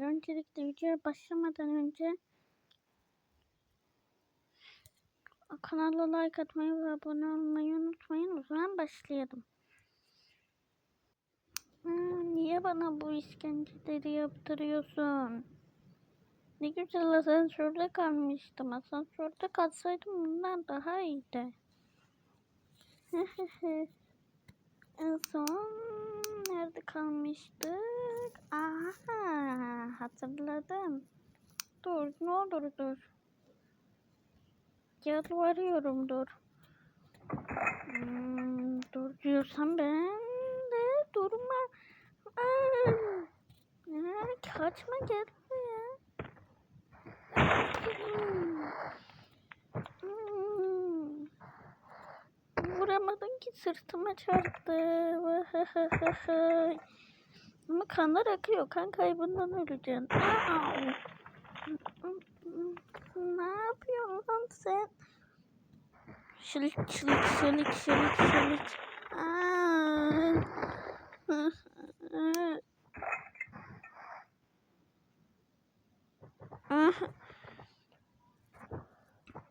Öncelikle videoya başlamadan önce kanala like atmayı ve abone olmayı unutmayın. O zaman başlayalım. Niye bana bu işkenceleri yaptırıyorsun? Ne güzel asansörde kalmıştım. Asansörde kalsaydım bundan daha iyiydi. en son nerede kalmıştık? Aha hatırladım. Dur ne olur dur. Yalvarıyorum dur. Hmm, dur diyorsam ben de durma. Aa, kaçma gel buraya. Hmm. Vuramadın ki sırtıma çarptı. Ama kanlar akıyor. Kan kaybından öleceksin. Ne yapıyorsun lan sen? Şilik şilik şilik şilik şilik.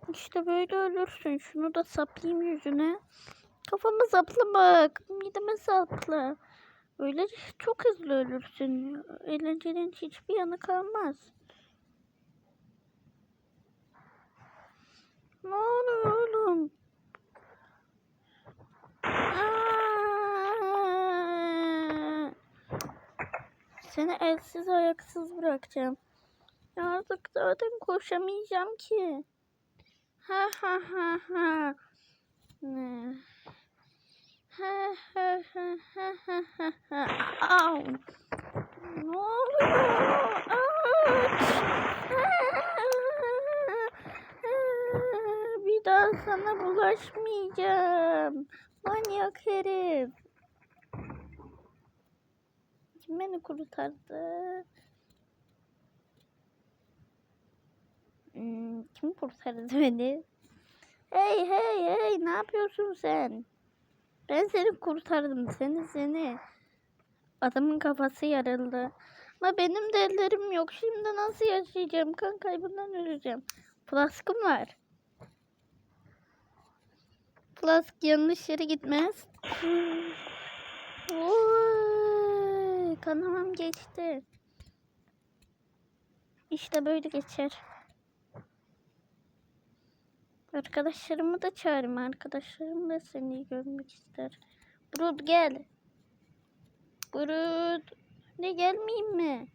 İşte böyle ölürsün. Şunu da saplayayım yüzüne. Kafama sapla bak. Mideme sapla. Öyle çok hızlı ölürsün. Eğlencenin hiçbir yanı kalmaz. Ne oluyor oğlum? Seni elsiz ayaksız bırakacağım. Artık zaten koşamayacağım ki. Ha ha ha ha. Ne? Ha ha ha ha ha ha ha. Au. Ne oluyor? Bir daha sana bulaşmayacağım. Manyak herif. Kim beni kurtardı? Hmm, kim kurtardı beni? Hey hey hey ne yapıyorsun sen? Ben seni kurtardım seni seni. Adamın kafası yarıldı. Ama benim de ellerim yok. Şimdi nasıl yaşayacağım? Kan kaybından öleceğim. Flaskım var. Flask yanlış yere gitmez. Oy, kanamam geçti. İşte böyle geçer. Arkadaşlarımı da çağırayım. Arkadaşlarım da seni görmek ister. Brut gel. Brut. Ne gelmeyeyim mi?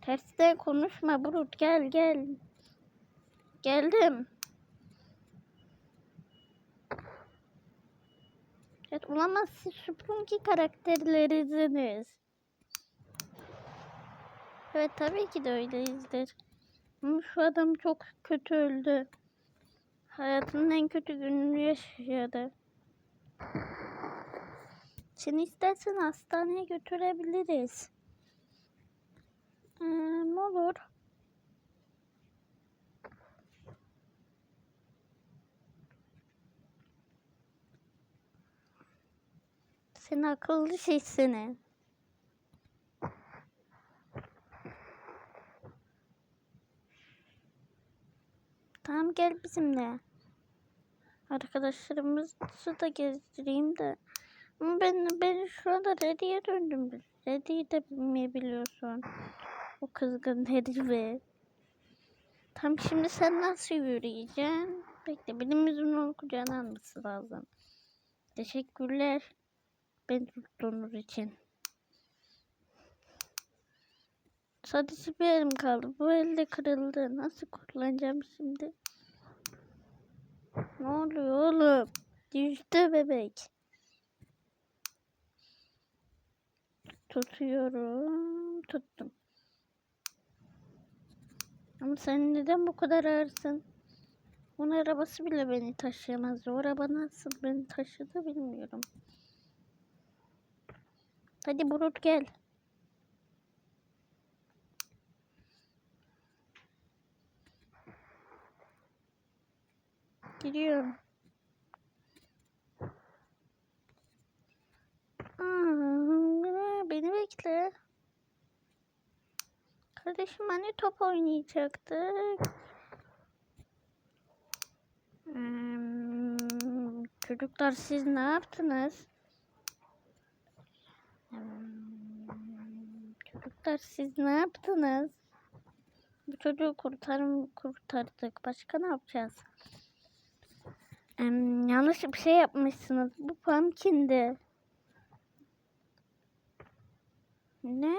Tersten konuşma Brut. Gel gel. Geldim. Evet olamaz siz Sprunky karakterlerisiniz. Evet tabii ki de öyleyizdir. Ama şu adam çok kötü öldü. Hayatının en kötü gününü yaşadı. Seni istersen hastaneye götürebiliriz. Ee, olur? Sen akıllı şey seni. Tamam gel bizimle. Arkadaşlarımızı da gezdireyim de. Ben, ben şu anda Reddy'ye döndüm. Reddy'yi de bilmeyebiliyorsun. O kızgın herifi. Tam şimdi sen nasıl yürüyeceksin? Bekle birimizin onu kucağına alması lazım. Teşekkürler. Ben tuttuğunuz için. Sadece bir elim kaldı. Bu elde kırıldı. Nasıl kullanacağım şimdi? Ne oluyor oğlum? Düştü bebek. Tutuyorum. Tuttum. Ama sen neden bu kadar ağırsın? Onun arabası bile beni taşıyamaz. O araba nasıl beni taşıdı bilmiyorum. Hadi Burut gel. Gidiyorum. Aa, beni bekle. Kardeşim hani top oynayacaktık. Hmm, çocuklar siz ne yaptınız? Hmm, çocuklar siz ne yaptınız? Bu çocuğu kurtarım kurtardık. Başka ne yapacağız? Yanlış bir şey yapmışsınız. Bu pumpkin'di. Ne?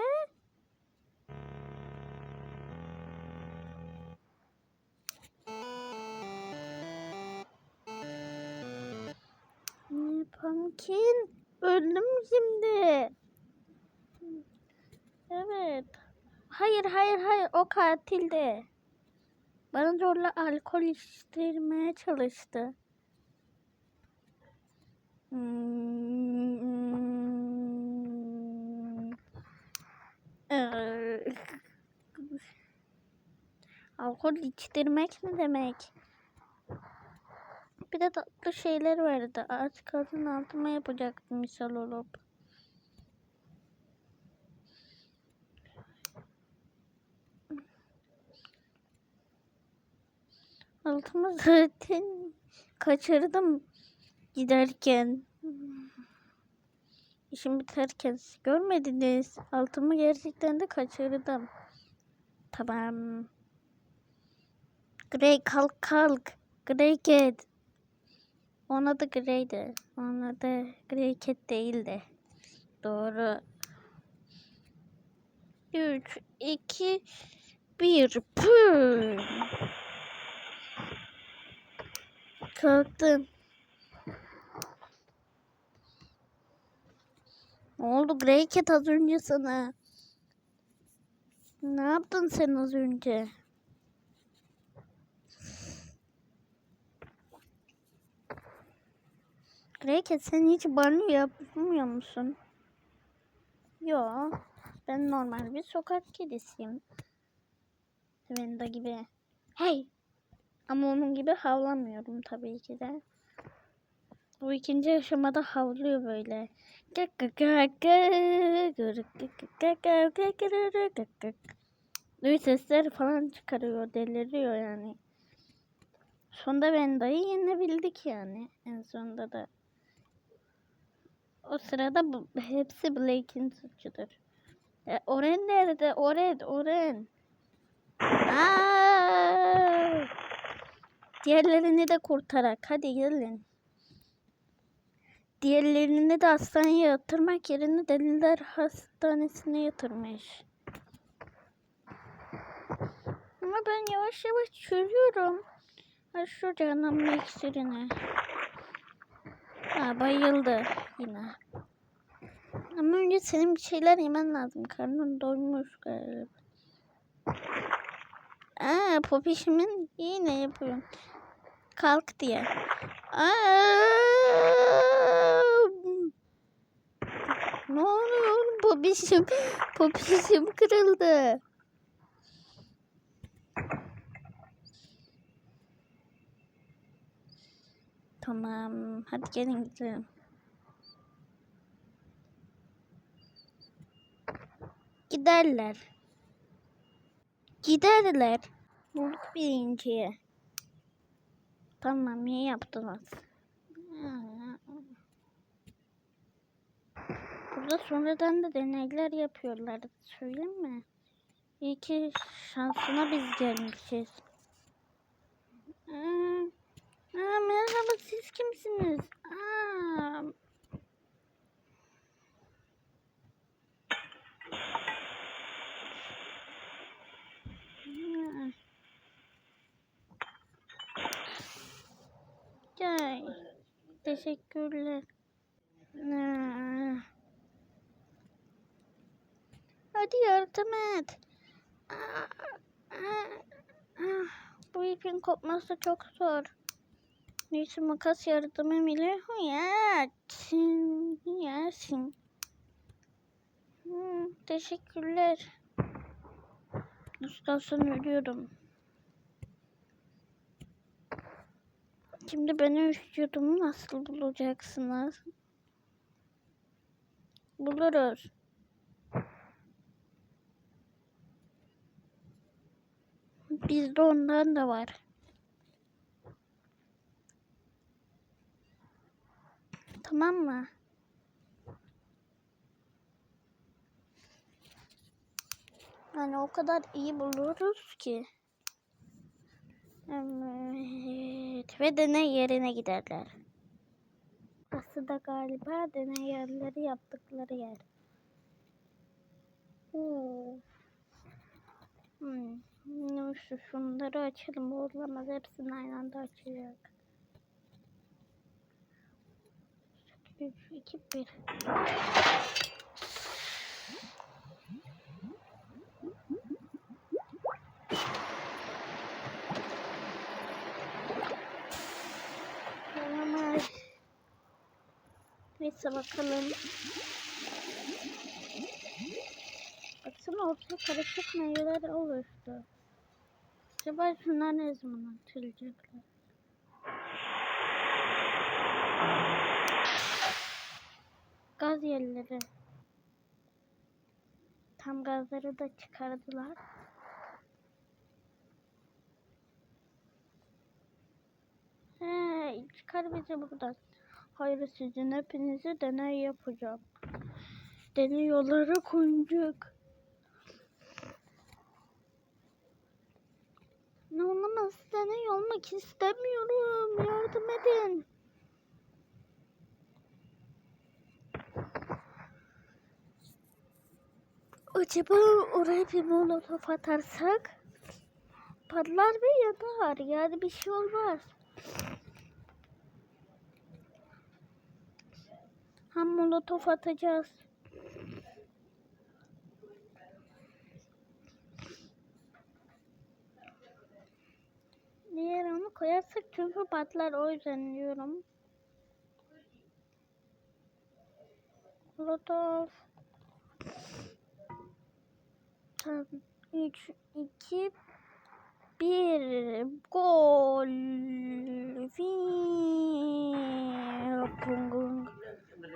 Ne pumpkin? Öldüm şimdi. Evet. Hayır hayır hayır o katildi. Bana zorla alkol içtirmeye çalıştı. Hmm. Alkol içtirmek ne demek? Bir de tatlı şeyler vardı. Aç kadın altıma yapacaktım misal olup. Altımı zaten kaçırdım giderken. İşim biterken görmediniz. Altımı gerçekten de kaçırdım. Tamam. Grey kalk kalk. Grey cat. Onun adı Grey'di. Onun adı Grey cat değildi. Doğru. 3, 2, 1. Püm. Kalktım. Ne oldu Grey Cat az önce sana? Ne yaptın sen az önce? Grey Cat sen hiç banyo yapmıyor musun? Yo. Ben normal bir sokak kedisiyim. Venda gibi. Hey! Ama onun gibi havlamıyorum tabii ki de. Bu ikinci aşamada havlıyor böyle. Böyle sesler falan çıkarıyor, deliriyor yani. Sonunda Venda'yı yenebildik yani. En sonunda da. O sırada bu, hepsi Blake'in suçudur. E, Oren nerede? Oren, Oren. Aa! Diğerlerini de kurtarak. Hadi gelin. Diğerlerini de hastaneye yatırmak yerine deliler hastanesine yatırmış. Ama ben yavaş yavaş çürüyorum. Ha şu canım iksirini. Ha bayıldı yine. Ama önce senin bir şeyler yemen lazım. Karnın doymuş galiba. Aa popişimin yine yapıyorum. Kalk diye. Aa! Ne oluyor? Popişim, popişim kırıldı. Tamam. Hadi gelin gidelim. Giderler. Giderler. Bulduk birinciyi. Tamam iyi yaptınız. Burada sonradan da deneyler yapıyorlar. Söyleyeyim mi? İyi ki şansına biz gelmişiz. Aa, aa, merhaba siz kimsiniz? Aa. Gel. Teşekkürler. Aa. Hadi yardım et. Bu ipin kopması çok zor. Neyse makas yardımı bile yersin. Yersin. Hmm, teşekkürler. Ustasın ölüyorum. Şimdi benim vücudumu nasıl bulacaksınız? Buluruz. Bizde ondan da var. Tamam mı? Yani o kadar iyi buluruz ki. Evet. Ve deney yerine giderler. Burası da galiba deney yerleri yaptıkları yer. Hmm. Hmm, Şu şunları açalım. Olamaz. Hepsini aynı anda açacak. 3, 2, 1. Olamaz. Neyse bakalım. Baksana ortaya karışık meyveler oluştu. Acaba şunlar ne zaman atılacaklar? Gaz yerleri. Tam gazları da çıkardılar. He, çıkar bizi buradan. Hayır sizin hepinizi deney yapacağım. Deney yollara koyacak. Ne olamaz deney olmak istemiyorum. Yardım edin. Acaba oraya bir molotof atarsak patlar ve yanar. Yani bir şey olmaz. Hem molotof atacağız. Koyarsak çünkü patlar o yüzden diyorum. Molotof. Tamam. 3, 2, 1. Gol.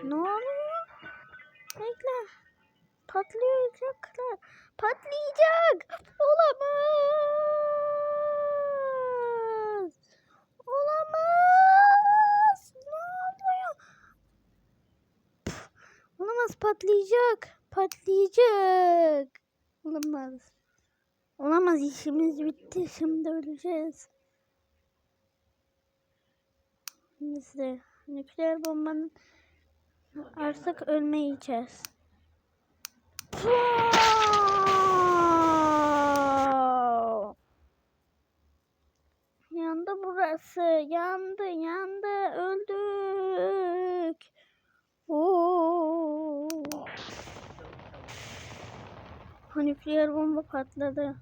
Ne oluyor? Bekle. Patlayacaklar. Patlayacak. Olamaz. Olamaz. Ne oluyor? Pf, Olamaz patlayacak. Patlayacak. Olamaz. Olamaz işimiz bitti. Şimdi öleceğiz. Neyse. Nükleer bombanın artık ölmeyeceğiz. Yandı burası. Yandı. Nükleer bomba patladı.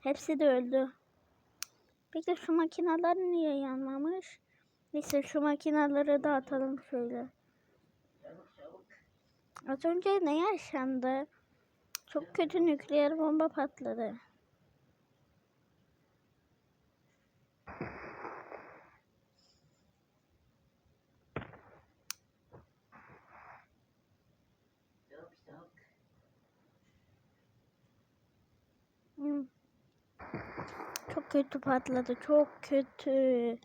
Hepsi de öldü. Peki şu makineler niye yanmamış? Neyse şu makineleri da atalım şöyle. Az önce ne yaşandı? Çok kötü nükleer bomba patladı. Hmm. Çok kötü patladı. Çok kötü.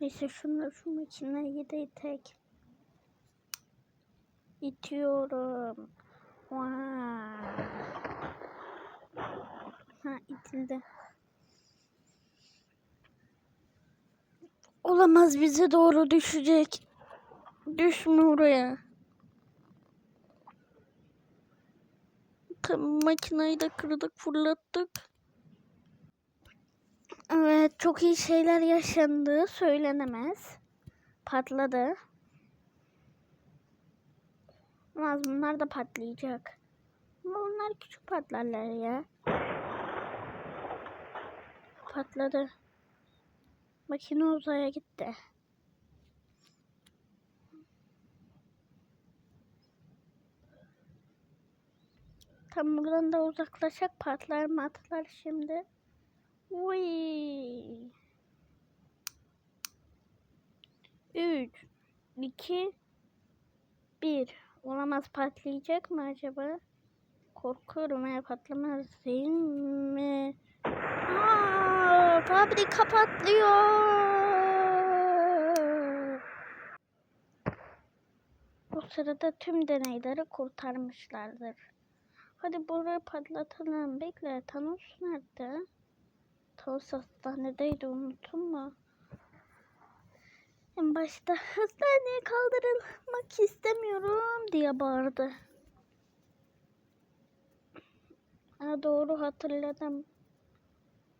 Neyse şunu şu makineyi de tek itiyorum. Wow. Ha itildi. Olamaz bize doğru düşecek. Düşme oraya. Tam makineyi de kırdık fırlattık. Evet çok iyi şeyler yaşandı söylenemez. Patladı. Ama bunlar da patlayacak. Ama bunlar küçük patlarlar ya. Patladı. Makine uzaya gitti. Tam buradan da uzaklaşacak patlar matlar şimdi. Uy. 3 2 1 Olamaz patlayacak mı acaba? Korkuyorum ya patlamaz değil mi? Aa, fabrika patlıyor. O sırada tüm deneyleri kurtarmışlardır. Hadi burayı patlatalım. Bekle Thanos nerede? Thanos hastanedeydi unuttun mu? En başta hastaneye kaldırılmak istemiyorum diye bağırdı. Ha, doğru hatırladım.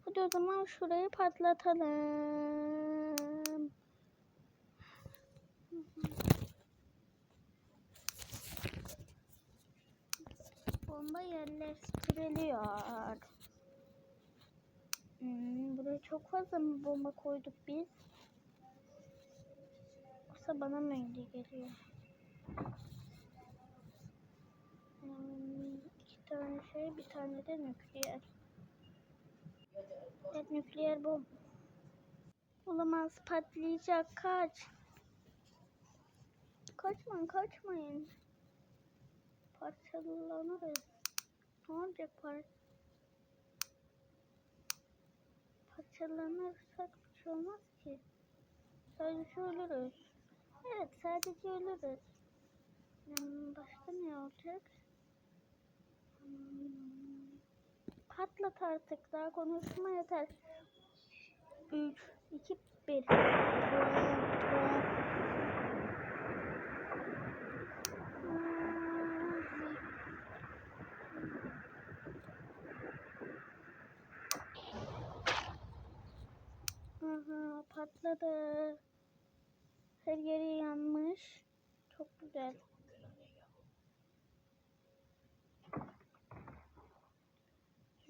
Hadi o zaman şurayı patlatalım. Bomba yerleştiriliyor. Hmm, buraya çok fazla mı bomba koyduk biz? Yoksa bana mı öyle geliyor? Hmm, iki tane şey, bir tane de nükleer. Evet, nükleer bomba. Olamaz, patlayacak. Kaç. Kaçmayın, kaçmayın. Parçalanırız. Ne olacak par Parçalanırsak bir şey olmaz ki. Sadece ölürüz. Evet sadece ölürüz. Hmm, başka ne olacak? Hmm, patlat artık daha konuşma yeter. 3, 2, 1. Aha patladı. Her yeri yanmış. Çok güzel.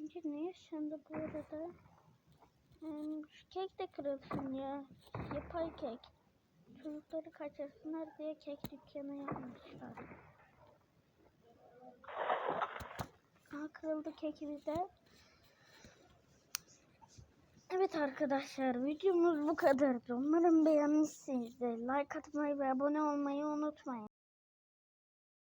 Önce ne yaşandı bu arada? Hmm, şu kek de kırılsın ya. Yapay kek. Çocukları kaçırsınlar diye kek dükkanı yapmışlar. Aa, kırıldı kekimiz de. Evet arkadaşlar videomuz bu kadardı. Umarım beğenmişsinizdir. Like atmayı ve abone olmayı unutmayın.